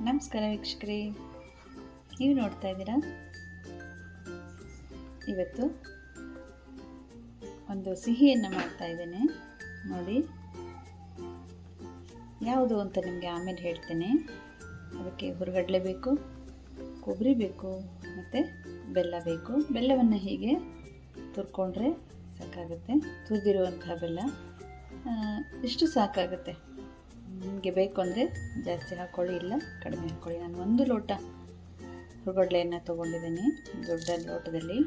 ನಮಸ್ಕಾರ ವೀಕ್ಷಕರೇ. ನೀವು ನೋಡ್ತಾ ಇದ್ದೀರಾ? ಇವತ್ತು ಒಂದು ಸಿಹಿಯನ್ನು ಮಾಡ್ತಾ ಇದ್ದೇನೆ. ನೋಡಿ. ಯಾವುದು ಅಂತ ನಿಮಗೆ ಆಮೇಲೆ ಹೇಳ್ತೇನೆ. ಅದಕ್ಕೆ ಹುರುಗಡಲೆ ಬೇಕು, ಕೊಬ್ಬರಿ ಬೇಕು, ಮತ್ತು ಬೆಲ್ಲ ಬೇಕು. ಬೆಲ್ಲವನ್ನು ಹೀಗೆ ತುರ್ಕೊಂಡ್ರೆ ಸಾಕಾಗುತ್ತೆ. ತುರಿದಿರುವಂತಹ ಬೆಲ್ಲ. ಇಷ್ಟು ಸಾಕಾಗುತ್ತೆ? ನಿಮಗೆ ಬೇಕು ಅಂದರೆ ಜಾಸ್ತಿ ಹಾಕ್ಕೊಳ್ಳಿ ಇಲ್ಲ ಕಡಿಮೆ ಹಾಕ್ಕೊಳ್ಳಿ ನಾನು ಒಂದು ಲೋಟ ಹುರುಗಡ್ಲೆಯನ್ನು ತೊಗೊಂಡಿದ್ದೀನಿ, ದೊಡ್ಡ ಲೋಟದಲ್ಲಿ.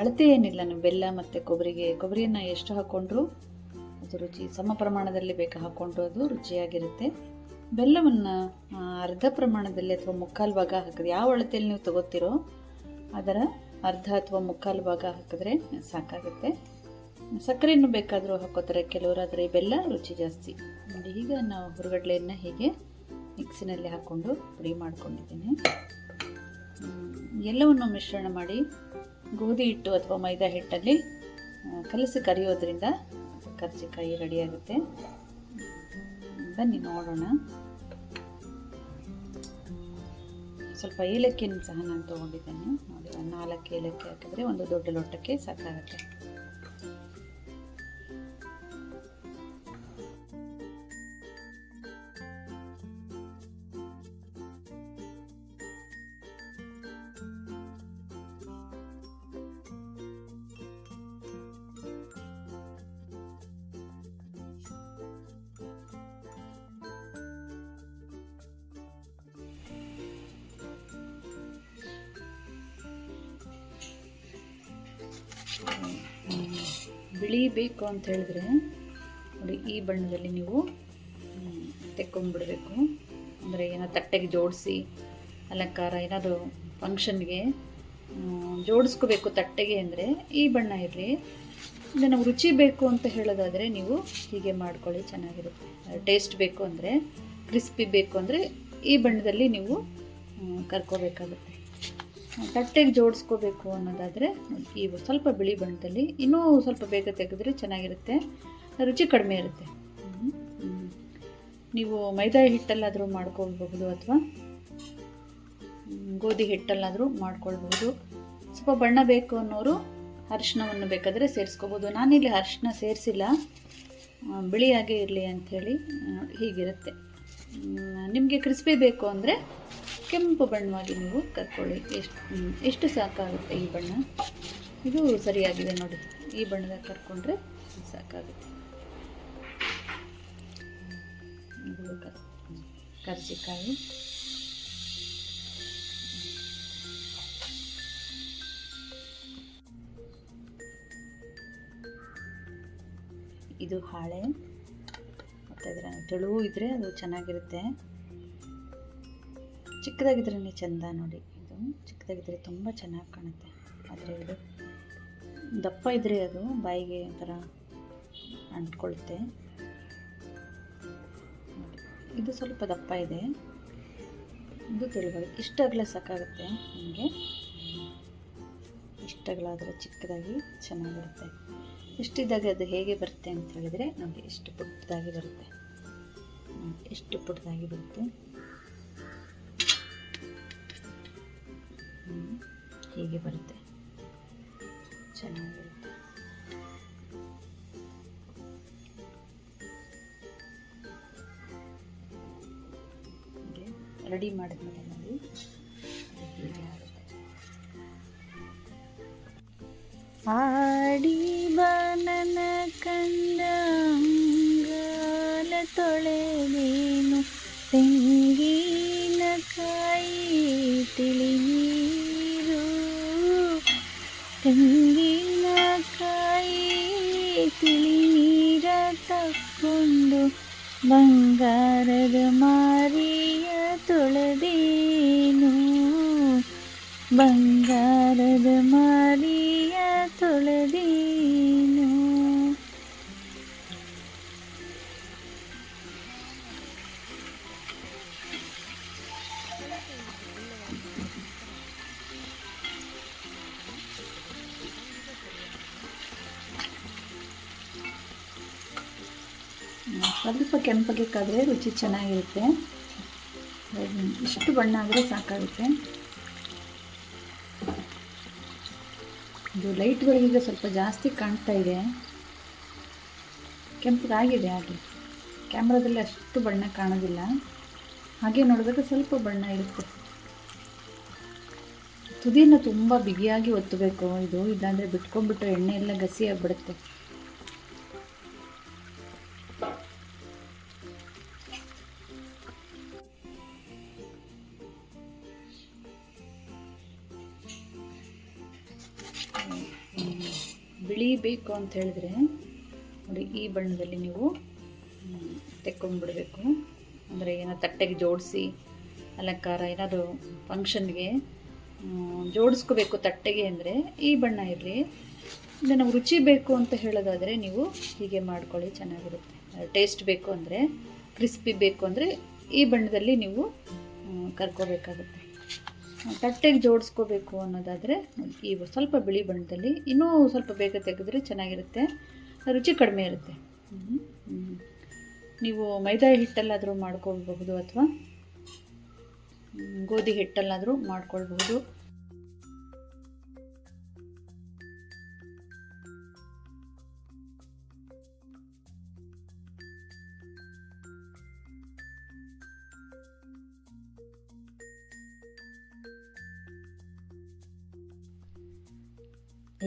ಅಳತೆ ಏನಿಲ್ಲ ನೀವು ಬೆಲ್ಲ ಮತ್ತು ಕೊಬ್ಬರಿಗೆ, ಕೊಬ್ಬರಿಯನ್ನು ಎಷ್ಟು ಹಾಕ್ಕೊಂಡ್ರು ಅದು ರುಚಿ, ಸಮ ಪ್ರಮಾಣದಲ್ಲಿ ಬೇಕಾ ಹಾಕ್ಕೊಂಡ್ರು ಅದು ರುಚಿಯಾಗಿರುತ್ತೆ. ಬೆಲ್ಲವನ್ನು ಅರ್ಧ ಪ್ರಮಾಣದಲ್ಲಿ ಅಥವಾ ಮುಕ್ಕಾಲು ಭಾಗ ಹಾಕಿದ್ರೆ, ಯಾವ ಅಳತೆಯಲ್ಲಿ ನೀವು ತಗೋತೀರೋ ಅದರ ಅರ್ಧ ಅಥವಾ ಮುಕ್ಕಾಲು ಭಾಗ ಹಾಕಿದ್ರೆ ಸಾಕಾಗುತ್ತೆ. ಸಕ್ಕರೆಯನ್ನು ಬೇಕಾದರೂ ಹಾಕೋತಾರೆ. ಕೆಲವರು ಆದರೆ ಬೆಲ್ಲ ರುಚಿ ಜಾಸ್ತಿ. ನೋಡಿ, ಈಗ ನಾವು ಹುರುಗಡ್ಲೆಯನ್ನು ಹೀಗೆ ಮಿಕ್ಸಿನಲ್ಲಿ ಹಾಕ್ಕೊಂಡು ಪುಡಿ ಮಾಡ್ಕೊಂಡಿದ್ದೀನಿ. ಎಲ್ಲವನ್ನು ಮಿಶ್ರಣ ಮಾಡಿ, ಗೋಧಿ ಹಿಟ್ಟು ಅಥವಾ ಮೈದಾ ಹಿಟ್ಟಲ್ಲಿ ಕಲಸಿ ಕರಿಯೋದ್ರಿಂದ ಕರ್ಜಿಕಾಯಿ ರೆಡಿಯಾಗುತ್ತೆ ಬನ್ನಿ, ನೋಡೋಣ. ಸ್ವಲ್ಪ ಏಲಕ್ಕಿಯನ್ನು ಸಹ ನಾನು ತೊಗೊಂಡಿದ್ದೇನೆ. ನೋಡಿ, ನಾಲ್ಕು ಏಲಕ್ಕಿ ಹಾಕಿದ್ರೆ ಒಂದು ದೊಡ್ಡ ಲೋಟಕ್ಕೆ ಸಾಕಾಗುತ್ತೆ. ಬಿಳಿ ಬೇಕು ಅಂತ ಹೇಳಿದ್ರೆ, ನೋಡಿ, ಈ ಬಣ್ಣದಲ್ಲಿ ನೀವು ತೆಕ್ಕೊಂಡ್ಬಿಡಬೇಕು. ಅಂದರೆ ಏನೋ ತಟ್ಟೆಗೆ ಜೋಡಿಸಿ, ಅಲಂಕಾರ, ಏನಾದರೂ ಫಂಕ್ಷನ್ಗೆ ಜೋಡಿಸ್ಕೋಬೇಕು ತಟ್ಟೆಗೆ ಅಂದರೆ ಈ ಬಣ್ಣ ಇರಲಿ. ಇದು ನಮ್ಗೆ ರುಚಿ ಬೇಕು ಅಂತ ಹೇಳೋದಾದರೆ ನೀವು ಹೀಗೆ ಮಾಡ್ಕೊಳ್ಳಿ, ಚೆನ್ನಾಗಿರುತ್ತೆ. ಟೇಸ್ಟ್ ಬೇಕು ಅಂದರೆ ಕ್ರಿಸ್ಪಿ ಬೇಕು ಅಂದರೆ ಈ ಬಣ್ಣದಲ್ಲಿ ನೀವು ಕರ್ಕೋಬೇಕಾಗುತ್ತೆ. ತಟ್ಟೆಗೆ ಜೋಡಿಸ್ಕೋಬೇಕು ಅನ್ನೋದಾದರೆ, ಈ ಸ್ವಲ್ಪ ಬಿಳಿ ಬಣ್ಣದಲ್ಲಿ, ಇನ್ನೂ ಸ್ವಲ್ಪ ಬೇಗ ತೆಗೆದ್ರೆ ಚೆನ್ನಾಗಿರುತ್ತೆ. ರುಚಿ ಕಡಿಮೆ ಇರುತ್ತೆ. ನೀವು ಮೈದಾ ಹಿಟ್ಟಲ್ಲಾದರೂ ಮಾಡ್ಕೊಳ್ಬಹುದು ಅಥವಾ ಗೋಧಿ ಹಿಟ್ಟಲ್ಲಾದರೂ ಮಾಡ್ಕೊಳ್ಬಹುದು. ಸ್ವಲ್ಪ ಬಣ್ಣ ಬೇಕು ಅನ್ನೋರು ಅರಿಶಿನವನ್ನು ಬೇಕಾದರೆ ಸೇರಿಸ್ಕೋಬೋದು. ನಾನಿಲ್ಲಿ ಅರಿಶಿನ ಸೇರಿಸಿಲ್ಲ. ಬಿಳಿಯಾಗೇ ಇರಲಿ ಅಂಥೇಳಿ ಹೀಗಿರುತ್ತೆ. ನಿಮಗೆ ಕ್ರಿಸ್ಪಿ ಬೇಕು ಅಂದರೆ ಕೆಂಪು ಬಣ್ಣವಾಗಿ ನೀವು ಕರ್ಕೊಳ್ಳಿ. ಎಷ್ಟು ಎಷ್ಟು ಸಾಕಾಗುತ್ತೆ ಈ ಬಣ್ಣ? ಇದು ಸರಿಯಾಗಿದೆ ನೋಡಿ. ಈ ಬಣ್ಣದಾಗ ಕರ್ಕೊಂಡ್ರೆ ಸಾಕಾಗುತ್ತೆ. ಕರ್ಜಿಕಾಯಿ. ಇದು ಹಾಳೆ. ಮತ್ತು ಅದರ ತೆಳುವು ಇದ್ದರೆ ಅದು ಚೆನ್ನಾಗಿರುತ್ತೆ. ಚಿಕ್ಕದಾಗಿದ್ರೇ ಚೆಂದ ನೋಡಿ. ಇದು ಚಿಕ್ಕದಾಗಿದ್ದರೆ ತುಂಬ ಚೆನ್ನಾಗಿ ಕಾಣುತ್ತೆ. ಆದರೆ ಇದು ದಪ್ಪ ಇದ್ದರೆ ಅದು ಬಾಯಿಗೆ ಒಂಥರ ಅಂಟ್ಕೊಳ್ಳುತ್ತೆ ಇದು ಸ್ವಲ್ಪ ದಪ್ಪ ಇದೆ. ಇದು ತೆಳುವಾಗಿ ಇಷ್ಟಾಗಲ ಸಾಕಾಗುತ್ತೆ ನಿಮಗೆ. ಇಷ್ಟಗಳಾದರೆ ಚಿಕ್ಕದಾಗಿ ಚೆನ್ನಾಗಿರುತ್ತೆ. ಇಷ್ಟಿದ್ದಾಗ ಅದು ಹೇಗೆ ಬರುತ್ತೆ ಅಂತ ಹೇಳಿದರೆ ನಮಗೆ ಇಷ್ಟು ಪುಟ್ಟದಾಗಿ ಬರುತ್ತೆ. ಎಷ್ಟು ಪುಟ್ಟದಾಗಿ ಬರುತ್ತೆ. ಹೀಗೆ ಬರುತ್ತೆ. ಚೆನ್ನಾಗಿರುತ್ತೆ. ಹೀಗೆ ರೆಡಿ ಮಾಡಿದ್ಮೇಲೆ ನೋಡಿ. ಅದು ಹೀಗೆ ಆಗುತ್ತೆ ಆಡಿ ಬಾನನ ಕಂಡ ಅಂಗಾಲ ತೊಳೆದೇನು ತೆಂಗಿನಕಾಯಿ ತಿಳಿನೀರು ತೆಂಗಿನಕಾಯಿ ತಿಳಿನೀರ ತಕ್ಕೊಂಡು ಬಂಗಾರದ ಮಾರಿಯ ತೊಳೆದೇನು ಬಂಗಾರದ ಮಾರಿಯ ಸ್ವಲ್ಪ ಕೆಂಪಗೆ ಕಾದರೆ ರುಚಿ ಚೆನ್ನಾಗಿರುತ್ತೆ. ಇಷ್ಟು ಬಣ್ಣ ಆದರೆ ಸಾಕಾಗುತ್ತೆ. ಇದು ಲೈಟ್ಗಳಿಗೀಗ ಸ್ವಲ್ಪ ಜಾಸ್ತಿ ಕಾಣ್ತಾ ಇದೆ. ಕೆಂಪಗಾಗಿದೆ ಹಾಗೆ. ಕ್ಯಾಮ್ರಾದಲ್ಲಿ ಅಷ್ಟು ಬಣ್ಣ ಕಾಣೋದಿಲ್ಲ. ಹಾಗೆ ನೋಡಿದಾಗ ಸ್ವಲ್ಪ ಬಣ್ಣ ಇರುತ್ತೆ. ತುದಿನ ತುಂಬ ಬಿಗಿಯಾಗಿ ಒತ್ತಬೇಕು. ಇದು ಇಲ್ಲಾಂದರೆ ಬಿಟ್ಕೊಂಡ್ಬಿಟ್ಟು ಎಣ್ಣೆ ಎಲ್ಲ ಗಸಿ ಬಿಳಿ ಬೇಕು ಅಂತ ಹೇಳಿದ್ರೆ, ನೋಡಿ ಈ ಬಣ್ಣದಲ್ಲಿ ನೀವು ತೆಕ್ಕೊಂಡ್ಬಿಡಬೇಕು. ಅಂದರೆ ಏನೋ ತಟ್ಟೆಗೆ ಜೋಡಿಸಿ, ಅಲಂಕಾರ, ಏನಾದರೂ ಫಂಕ್ಷನ್ಗೆ ಜೋಡಿಸ್ಕೋಬೇಕು ತಟ್ಟೆಗೆ ಅಂದರೆ ಈ ಬಣ್ಣ ಇರಲಿ. ಇದು ನಮ್ಗೆ ರುಚಿ ಬೇಕು ಅಂತ ಹೇಳೋದಾದರೆ ನೀವು ಹೀಗೆ ಮಾಡ್ಕೊಳ್ಳಿ, ಚೆನ್ನಾಗಿರುತ್ತೆ. ಟೇಸ್ಟ್ ಬೇಕು ಅಂದರೆ ಕ್ರಿಸ್ಪಿ ಬೇಕು ಅಂದರೆ ಈ ಬಣ್ಣದಲ್ಲಿ ನೀವು ಕರ್ಕೋಬೇಕಾಗುತ್ತೆ. ತಟ್ಟೆಗೆ ಜೋಡಿಸ್ಕೋಬೇಕು ಅನ್ನೋದಾದರೆ, ಈ ಸ್ವಲ್ಪ ಬಿಳಿ ಬಣ್ಣದಲ್ಲಿ, ಇನ್ನೂ ಸ್ವಲ್ಪ ಬೇಗ ತೆಗೆದ್ರೆ ಚೆನ್ನಾಗಿರುತ್ತೆ, ರುಚಿ ಕಡಿಮೆ ಇರುತ್ತೆ. ನೀವು ಮೈದಾ ಹಿಟ್ಟಲ್ಲಾದರೂ ಮಾಡ್ಕೊಳ್ಬಹುದು ಅಥವಾ ಗೋಧಿ ಹಿಟ್ಟಲ್ಲಾದರೂ ಮಾಡ್ಕೊಳ್ಬಹುದು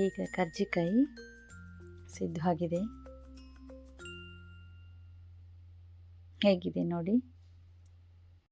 ಈಗ ಕರ್ಜಿಕಾಯಿ ಸಿದ್ಧವಾಗಿದೆ. ಹೇಗಿದೆ ನೋಡಿ.